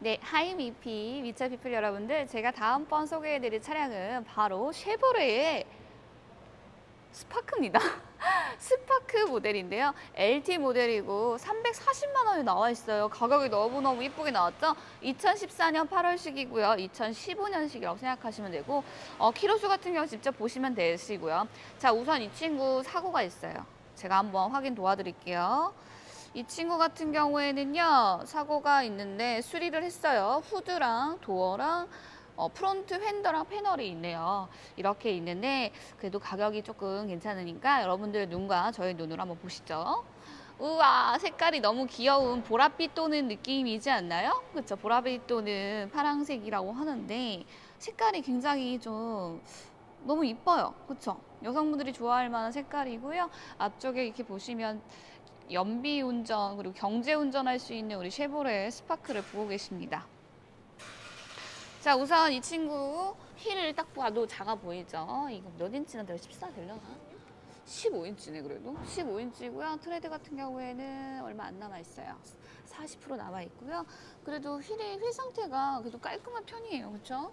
네, 하이미피 미차 피플 여러분들, 제가 다음번 소개해드릴 차량은 바로 쉐보레의 스파크입니다. 스파크 모델인데요. LT 모델이고 340만 원에 나와 있어요. 가격이 너무너무 이쁘게 나왔죠? 2014년 8월식이고요. 2015년식이라고 생각하시면 되고 어, 키로수 같은 경우 직접 보시면 되시고요. 자, 우선 이 친구 사고가 있어요. 제가 한번 확인 도와드릴게요. 이 친구 같은 경우에는요 사고가 있는데 수리를 했어요. 후드랑 도어랑 어, 프론트 휀더랑 패널이 있네요. 이렇게 있는데 그래도 가격이 조금 괜찮으니까 여러분들 눈과 저의 눈으로 한번 보시죠. 우와 색깔이 너무 귀여운 보랏빛 도는 느낌이지 않나요? 그렇죠 보랏빛 도는 파랑색이라고 하는데 색깔이 굉장히 좀 너무 이뻐요. 그렇죠 여성분들이 좋아할 만한 색깔이고요. 앞쪽에 이렇게 보시면 연비 운전 그리고 경제 운전할 수 있는 우리 쉐보레 스파크를 보고 계십니다. 자 우선 이 친구 휠을 딱 봐도 작아 보이죠? 이거 몇 인치나 돼요? 14 되려나? 15인치네 그래도 15인치고요. 트레드 같은 경우에는 얼마 안 남아 있어요. 40% 남아 있고요. 그래도 휠이 휠 상태가 그래도 깔끔한 편이에요, 그렇죠?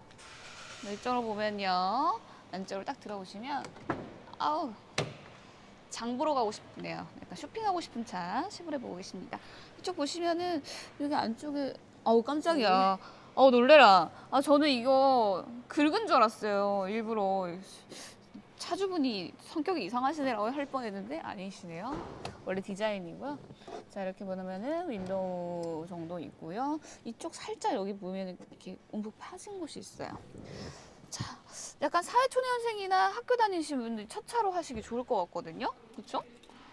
이쪽으로 보면요, 안쪽으로 딱 들어오시면 아우 장 보러 가고 싶네요. 약간 쇼핑하고 싶은 차 시골에 보고 계십니다. 이쪽 보시면은 여기 안쪽에 아우 깜짝이야. 어 놀래라. 아 저는 이거 긁은 줄 알았어요. 일부러 차주분이 성격이 이상하시네라고 할 뻔했는데 아니시네요. 원래 디자인이고요. 자 이렇게 보면은 윈도우 정도 있고요. 이쪽 살짝 여기 보면 이렇게 움푹 파진 곳이 있어요. 자, 약간 사회초년생이나 학교 다니시는 분들이 첫 차로 하시기 좋을 것 같거든요. 그렇죠?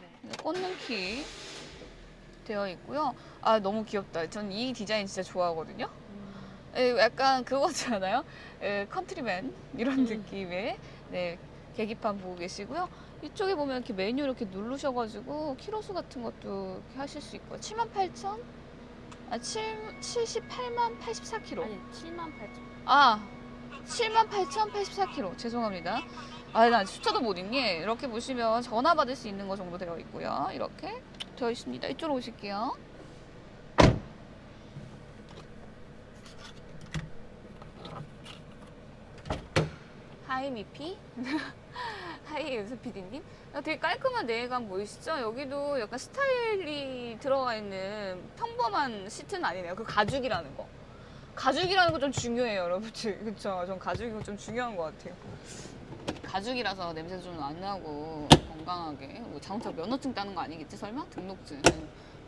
네. 꽂는 키 되어 있고요. 아 너무 귀엽다. 전 이 디자인 진짜 좋아하거든요. 에, 약간 그거잖아요. 에, 컨트리맨 이런 음. 느낌의 네, 계기판 보고 계시고요. 이쪽에 보면 이렇게 메뉴 이렇게 누르셔가지고 키로수 같은 것도 하실 수 있고 78,000? 아, 7, 78만 84km. 아니 7만 8천. 아, 78,084km. 죄송합니다. 아, 나 숫자도 못 읽니? 이렇게 보시면 전화 받을 수 있는 거 정도 되어 있고요. 이렇게 되어 있습니다. 이쪽으로 오실게요. 하이 미피? 하이 윤수 PD님? 되게 깔끔한 내외감 보이시죠? 여기도 약간 스타일이 들어가 있는 평범한 시트는 아니네요. 그 가죽이라는 거. 가죽이라는 거 좀 중요해요, 여러분들. 그쵸? 전 가죽이 좀 중요한 것 같아요. 가죽이라서 냄새도 좀안 나고 건강하게. 뭐 자동차 면허증 따는 거 아니겠지, 설마? 등록증.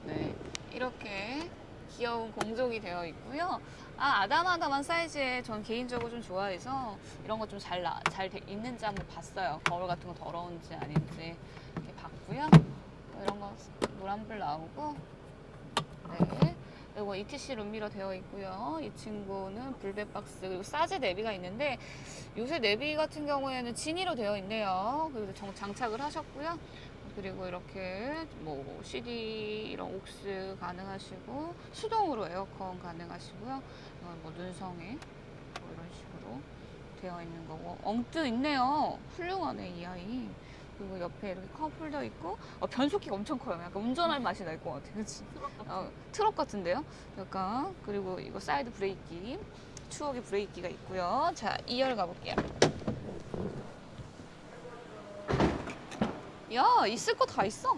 네. 이렇게 귀여운 공족이 되어 있고요. 아, 아담아담한 사이즈에 전 개인적으로 좀 좋아해서 이런 거 좀잘잘 있는지 한번 봤어요. 거울 같은 거 더러운지 아닌지 이렇게 봤고요. 이런 거 노란불 나오고 네. 그리고 ETC 룸미러 되어 있고요. 이 친구는 불백 박스 그리고 사제 내비가 있는데 요새 내비 같은 경우에는 진이로 되어 있네요. 그리고 정, 장착을 하셨고요. 그리고 이렇게 뭐 CD 이런 옥스 가능하시고 수동으로 에어컨 가능하시고요. 이건 뭐 눈성에 뭐 이런 식으로 되어 있는 거고 엉뜨 있네요. 훌륭하네 이 아이. 그리고 옆에 이렇게 컵홀더 있고 어, 변속기가 엄청 커요. 약간 운전할 맛이 날 것 같아. 그렇지? 어, 트럭 같은데요? 약간 그리고 이거 사이드 브레이키 추억의 브레이키가 있고요. 자 2열 가볼게요. 야 있을 거 다 있어.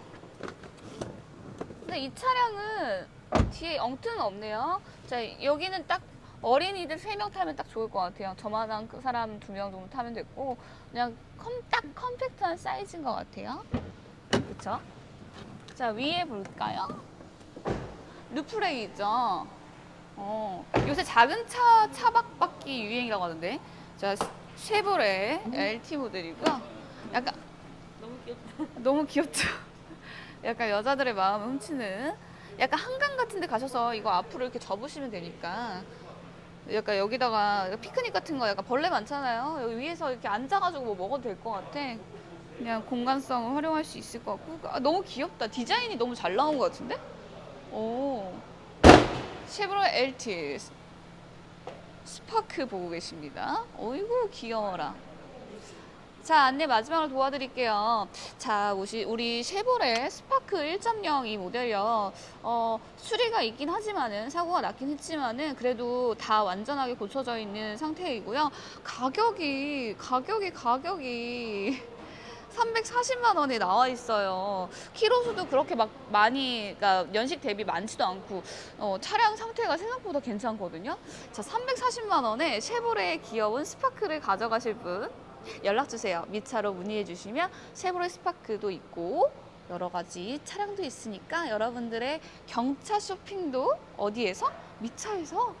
근데 이 차량은 뒤에 엉트는 없네요. 자 여기는 딱 어린이들 3명 타면 딱 좋을 것 같아요. 저만한 그 사람 2명 정도 타면 됐고 그냥 컴, 딱 컴팩트한 사이즈인 것 같아요. 그쵸? 자 위에 볼까요? 루프레이 있죠? 어, 요새 작은 차 차박바퀴 유행이라고 하던데 자 쉐보레 LT 모델이고요. 약간 너무 귀엽다. 너무 귀엽죠? 약간 여자들의 마음을 훔치는 약간 한강 같은 데 가셔서 이거 앞으로 이렇게 접으시면 되니까 약간 여기다가 피크닉 같은 거 약간 벌레 많잖아요. 여기 위에서 이렇게 앉아가지고 뭐 먹어도 될 것 같아. 그냥 공간성을 활용할 수 있을 것 같고 아, 너무 귀엽다. 디자인이 너무 잘 나온 것 같은데? 오 쉐보레 LT 스파크 보고 계십니다. 어이구 귀여워라. 자, 안내 마지막으로 도와드릴게요. 자, 우리, 쉐보레 스파크 1.0 이 모델이요. 어, 수리가 있긴 하지만은, 사고가 났긴 했지만은, 그래도 다 완전하게 고쳐져 있는 상태이고요. 가격이, 가격이, 가격이. 340만 원에 나와 있어요. 키로 수도 그렇게 막 많이, 그러니까 연식 대비 많지도 않고, 어, 차량 상태가 생각보다 괜찮거든요. 자, 340만 원에 쉐보레의 귀여운 스파크를 가져가실 분 연락 주세요. 미차로 문의해 주시면 쉐보레 스파크도 있고 여러 가지 차량도 있으니까 여러분들의 경차 쇼핑도 어디에서? 미차에서